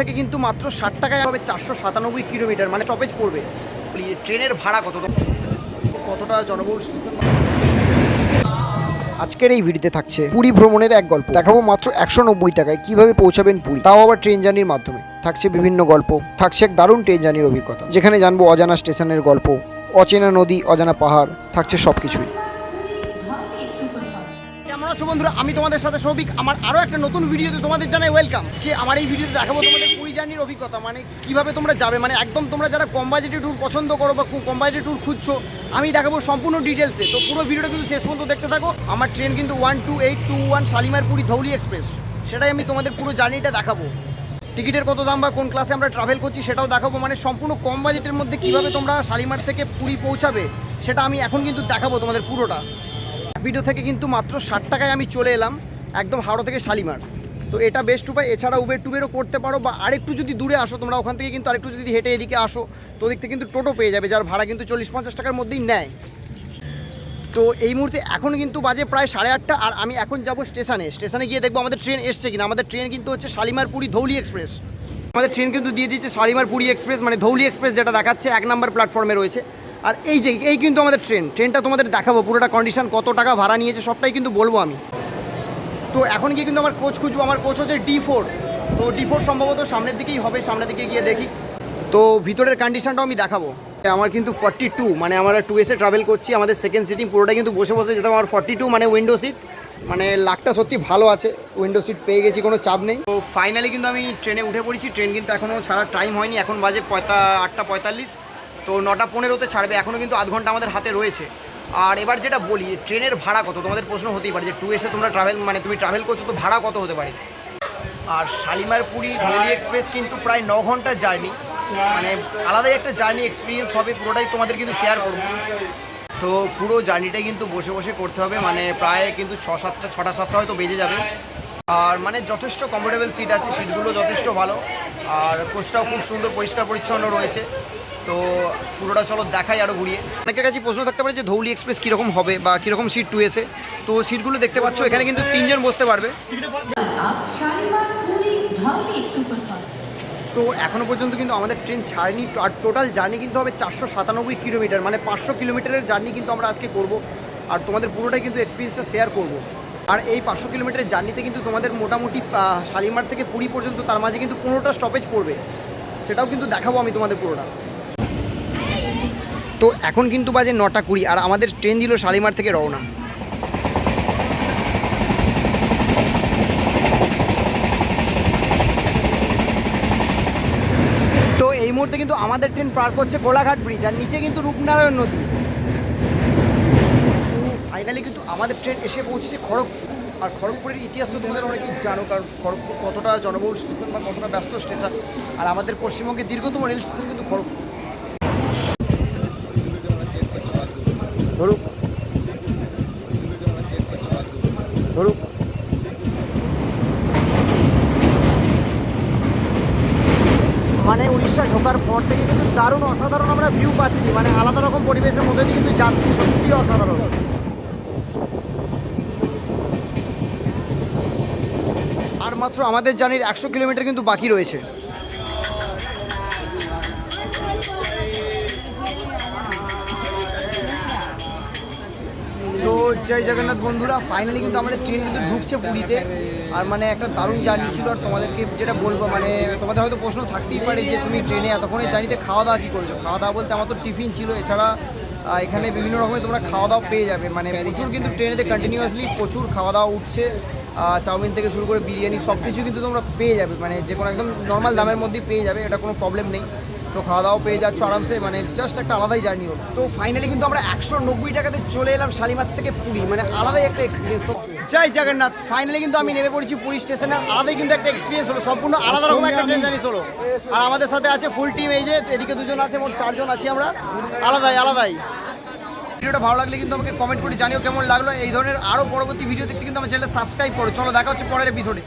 থেকে কিন্তু মাত্র ষাট টাকায় হবে চারশো সাতানব্বই কিলোমিটার মানে স্টপেজ পড়বে। ট্রেনের ভাড়া কত? কতটা জনবহুল স্টেশন আজকের এই ভিডিওতে থাকছে পুরী ভ্রমণের এক গল্প। দেখাবো মাত্র একশো নব্বই টাকায় কীভাবে পৌঁছাবেন পুরী। তাও আবার ট্রেন জার্নির মাধ্যমে। থাকছে বিভিন্ন গল্প। থাকছে এক দারুণ ট্রেন জার্নির অভিজ্ঞতা। যেখানে জানব অজানা স্টেশনের গল্প। অচেনা নদী, অজানা পাহাড়। থাকছে সব কিছুই কেমন আছো বন্ধুরা? আমি তোমাদের সাথে সৌভিক। আমার আরও একটা নতুন ভিডিওতে তোমাদের জানাই ওয়েলকাম আজকে আমার এই ভিডিওতে দেখাবো তোমাদের পুরী জার্নির অভিজ্ঞতা মানে কীভাবে তোমরা যাবে মানে একদম তোমরা যারা কম বাজেটে ট্যুর পছন্দ করো বা কম বাজেটে ট্যুর খুঁজছো, আমি দেখাবো সম্পূর্ণ ডিটেলসে তো পুরো ভিডিওটা কিন্তু শেষ পর্যন্ত দেখতে থাকো। আমার ট্রেন কিন্তু one two eight two one Shalimar Puri Dhauli express সেটাই আমি তোমাদের পুরো জার্নিটা দেখাবো। টিকিটের কত দাম বা কোন ক্লাসে আমরা ট্রাভেল করছি সেটাও দেখাবো মানে সম্পূর্ণ কম বাজেটের মধ্যে কীভাবে তোমরা শালিমার থেকে পুরী পৌঁছাবে, সেটা আমি এখন কিন্তু দেখাবো তোমাদের পুরোটা। ভিডিও থেকে কিন্তু মাত্র ষাট টাকায় আমি চলে এলাম, একদম হাওড়া থেকে শালিমার। তো এটা বেস্ট উপায়, এছাড়া উবের টুবেরও করতে পারো বা আরেকটু যদি দূরে আসো, তোমরা ওখান থেকে কিন্তু আরেকটু যদি হেঁটে এদিকে আসো, তো ওদিক থেকে কিন্তু টোটো পেয়ে যাবে, যার ভাড়া কিন্তু চল্লিশ পঞ্চাশ টাকার মধ্যেই নেয়। তো এই মুহূর্তে এখন কিন্তু বাজে প্রায় সাড়ে আটটা, আর আমি এখন যাব স্টেশনে। স্টেশনে গিয়ে দেখব আমাদের ট্রেন এসছে কিনা। আমাদের ট্রেন কিন্তু হচ্ছে শালিমার পুরী ধৌলি এক্সপ্রেস। আমাদের ট্রেন কিন্তু দিয়ে দিচ্ছে শালিমার পুরী এক্সপ্রেস মানে ধৌলি এক্সপ্রেস যেটা দেখাচ্ছে, এক নম্বর প্ল্যাটফর্মে রয়েছে। আর এই যে, এই কিন্তু আমাদের ট্রেন ট্রেনটা তোমাদের দেখাবো, পুরোটা কন্ডিশন কত টাকা ভাড়া নিয়েছে, সবটাই কিন্তু বলব আমি। তো এখন গিয়ে কিন্তু আমার কোচ খুঁজবো, আমার কোচ হচ্ছে ডি ফোর তো ডি ফোর সম্ভবত সামনের দিকেই হবে, সামনের দিকে গিয়ে দেখি। তো ভিতরের কন্ডিশনটাও আমি দেখাবো। আমার কিন্তু ফর্টি টু মানে আমরা টু এসে ট্রাভেল করছি, আমাদের সেকেন্ড সিটিং পুরোটা কিন্তু বসে বসে যেতাম। আমার ফর্টি টু মানে উইন্ডো সিট মানে লাকটা সত্যি ভালো আছে উইন্ডো সিট পেয়ে গেছি, কোনো চাপ নেই। তো ফাইনালি কিন্তু আমি ট্রেনে উঠে পড়েছি। ট্রেন কিন্তু এখনও ছাড়া টাইম হয়নি, এখন বাজে পঁয়তা আটটা পঁয়তাল্লিশ। তো নটা পনেরোতে ছাড়বে এখনও কিন্তু আধ ঘণ্টা আমাদের হাতে রয়েছে। আর এবার যেটা বলি, ট্রেনের ভাড়া কত? তোমাদের প্রশ্ন হতেই পারে যে টু এসে তোমরা ট্রাভেল মানে তুমি ট্রাভেল করছ তো ভাড়া কত হতে পারে? আর শালিমার পুরী ধৌলি এক্সপ্রেস কিন্তু প্রায় ন ঘণ্টার জার্নি। মানে আলাদাই একটা জার্নি এক্সপিরিয়েন্স হবে, পুরোটাই তোমাদের কিন্তু শেয়ার করব। তো পুরো জার্নিটাই কিন্তু বসে বসে করতে হবে মানে প্রায় কিন্তু ছ সাতটা, ছটা সাতটা হয়তো বেজে যাবে। আর মানে যথেষ্ট কমফোর্টেবল সিট আছে সিটগুলো যথেষ্ট ভালো। আর কোচটাও খুব সুন্দর পরিষ্কার পরিচ্ছন্ন রয়েছে। তো পুরোটা চলো দেখাই আরও ঘুরিয়ে। অনেকের কাছে প্রশ্ন থাকতে পারে যে ধৌলি এক্সপ্রেস কীরকম হবে বা কীরকম সিট টু এসে। তো সিটগুলো দেখতে পাচ্ছ, এখানে কিন্তু তিনজন বসতে পারবে। তো এখনও পর্যন্ত কিন্তু আমাদের ট্রেন ছাড়েনি। আর টোটাল জার্নি কিন্তু হবে চারশো সাতানব্বই কিলোমিটার মানে পাঁচশো কিলোমিটারের জার্নি কিন্তু আমরা আজকে করব। আর তোমাদের পুরোটাই কিন্তু এক্সপিরিয়েন্সটা শেয়ার করব। আর এই পাঁচশো কিলোমিটারের জার্নিতে কিন্তু তোমাদের মোটামুটি শালিমার থেকে পুরী পর্যন্ত তার মাঝে কিন্তু পনেরোটা স্টপেজ পড়বে। সেটাও কিন্তু দেখাবো আমি তোমাদের পুরোটা। তো এখন কিন্তু বাজে নটা কুড়ি আর আমাদের ট্রেন দিল শালিমার থেকে রওনা। তো এই মুহূর্তে কিন্তু আমাদের ট্রেন পার করছে কোলাঘাট ব্রিজ আর নিচে কিন্তু রূপনারায়ণ নদী। ফাইনালি কিন্তু আমাদের ট্রেন এসে পৌঁছেছে খড়গপুর। আর খড়গপুরের ইতিহাস তো তোমাদের অনেকেই জানো, কারণ খড়গপুর কতটা জনবহুল স্টেশন বা কতটা ব্যস্ত স্টেশন আর আমাদের পশ্চিমবঙ্গের দীর্ঘতম রেল স্টেশন কিন্তু খড়গপুর। ধরুক। ধরুক। মানে উড়িষ্যা ঢোকার পর থেকে কিন্তু দারুণ অসাধারণ আমরা ভিউ পাচ্ছি। মানে আলাদা রকম পরিবেশের মধ্যে দিয়ে কিন্তু যাচ্ছি, সত্যি অসাধারণ। আর মাত্র আমাদের জার্নির একশো কিলোমিটার কিন্তু বাকি রয়েছে। জয় জগন্নাথ বন্ধুরা ফাইনালি কিন্তু আমাদের ট্রেন কিন্তু ঢুকছে পুরীতে। আর মানে একটা দারুণ জার্নি ছিল, আর তোমাদেরকে যেটা বলব মানে তোমাদের হয়তো প্রশ্ন থাকতেই পারে যে তুমি ট্রেনে এতক্ষণে জার্নিতে খাওয়া দাওয়া কী করছ খাওয়া দাওয়া বলতে আমার তো টিফিন ছিল, এছাড়া এখানে বিভিন্ন রকমের তোমরা খাওয়া দাওয়া পেয়ে যাবে। মানে প্রচুর কিন্তু ট্রেনেতে কন্টিনিউয়াসলি প্রচুর খাওয়া দাওয়া উঠছে চাউমিন থেকে শুরু করে বিরিয়ানি সব কিছু কিন্তু তোমরা পেয়ে যাবে। মানে যে কোনো একদম নর্মাল দামের মধ্যেই পেয়ে যাবে, এটা কোনো প্রবলেম নেই। তো খাওয়া দাওয়া পেয়ে যাচ্ছ আরামসে মানে জাস্ট একটা আলাদাই জার্নি হলো। তো ফাইনালি কিন্তু আমরা একশো নব্বই টাকাতে চলে এলাম শালিমার থেকে পুরী মানে আলাদাই একটা এক্সপিরিয়েন্স তো জয় জগন্নাথ ফাইনালি কিন্তু আমি নেমে পড়েছি পুরী স্টেশনে আলাদাই কিন্তু একটা এক্সপিরিয়েন্স হলো সম্পূর্ণ আলাদা রকম একটা ট্রেন জার্নি হলো। আর আমাদের সাথে আছে ফুল টিম এই যে এদিকে দুজন আছে মোট চারজন আছি আমরা। আলাদাই আলাদাই। ভিডিওটা ভালো লাগলে কিন্তু আমাকে কমেন্ট করে জানিও কেমন লাগল। এই ধরনের আরও পরবর্তী ভিডিও দেখতে কিন্তু আমার চ্যানেলটা সাবস্ক্রাইব করো। চলো দেখা হচ্ছে পরের এপিসোডে